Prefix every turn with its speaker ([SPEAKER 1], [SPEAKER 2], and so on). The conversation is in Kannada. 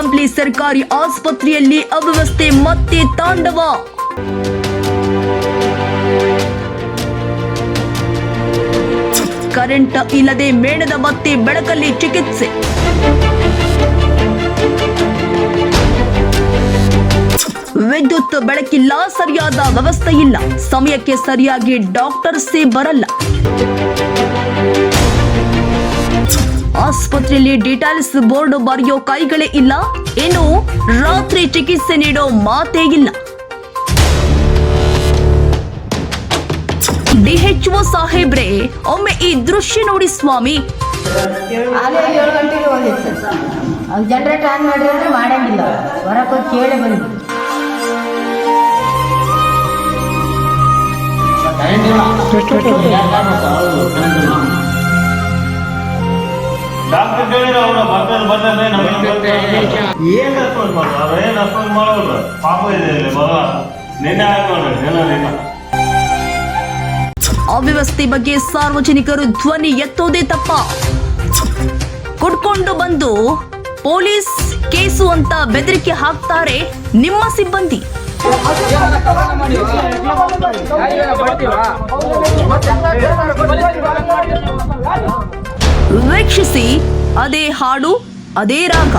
[SPEAKER 1] ಕಂಪ್ಲಿ ಸರ್ಕಾರಿ ಆಸ್ಪತ್ರೆಯಲ್ಲಿ ಅವ್ಯವಸ್ಥೆ ಮತ್ತೆ ತಾಂಡವ. ಕರೆಂಟ್ ಇಲ್ಲದೆ ಮೇಣದ ಬತ್ತಿ ಬೆಳಕಲ್ಲಿ ಚಿಕಿತ್ಸೆ. ವಿದ್ಯುತ್ ಬೆಳಕಿಲ್ಲ, ಸರಿಯಾದ ವ್ಯವಸ್ಥೆ ಇಲ್ಲ. ಸಮಯಕ್ಕೆ ಸರಿಯಾಗಿ ಡಾಕ್ಟರ್ಸೇ ಬರಲ್ಲ. ಆಸ್ಪತ್ರೆಯಲ್ಲಿ ಡೀಟೇಲ್ಸ್ ಬೋರ್ಡ್ ಬರೆಯೋ ಕೈಗಳೇ ಇಲ್ಲ. ಇನ್ನು ರಾತ್ರಿ ಚಿಕಿತ್ಸೆ ನೀಡೋ ಮಾತೇ ಇಲ್ಲ. ಡಿಎಚ್ಒ ಸಾಹೇಬ್ರೆ ಒಮ್ಮೆ ಈ ದೃಶ್ಯ ನೋಡಿ ಸ್ವಾಮಿ.
[SPEAKER 2] ಜನರೇಟ್ ಏಳು ಗಂಟೆಗೆ ಹೋಗಿತ್ತು ಅವ್ನು ಜನ್ರೇಟರ್ ಆನ್ ಮಾಡಿದ್ರೆ ಅಂದ್ರೆ ಮಾಡಂಗಿಲ್ಲ ಹೊರಕ್ಕೆ ಹೋಗಿ ಕೇಳಿ ಬಂದು
[SPEAKER 3] ಏನ್ ರೆಸ್ಪಾನ್ಸ್ ಮಾಡೋದು? ಅವ್ರು ಏನ್ ರೆಸ್ಪಾನ್ಸ್ ಮಾಡೋದು? ಪಾಪ ಇದೆ ಇಲ್ಲಿ ಮಗ ನಿನ್ನೆ ಹಾಕೊಂಡ್ರೆ ಏನಾರಿಲ್ಲ
[SPEAKER 1] ಅವ್ಯವಸ್ಥೆ ಬಗ್ಗೆ ಸಾರ್ವಜನಿಕರು ಧ್ವನಿ ಎತ್ತೋದೇ ತಪ್ಪ. ಕುಡ್ಕೊಂಡು ಬಂದು ಪೊಲೀಸ್ ಕೇಸು ಅಂತ ಬೆದರಿಕೆ ಹಾಕ್ತಾರೆ ನಿಮ್ಮ ಸಿಬ್ಬಂದಿ. ವೀಕ್ಷಿಸಿ ಅದೇ ಹಾಡು ಅದೇ ರಾಗ.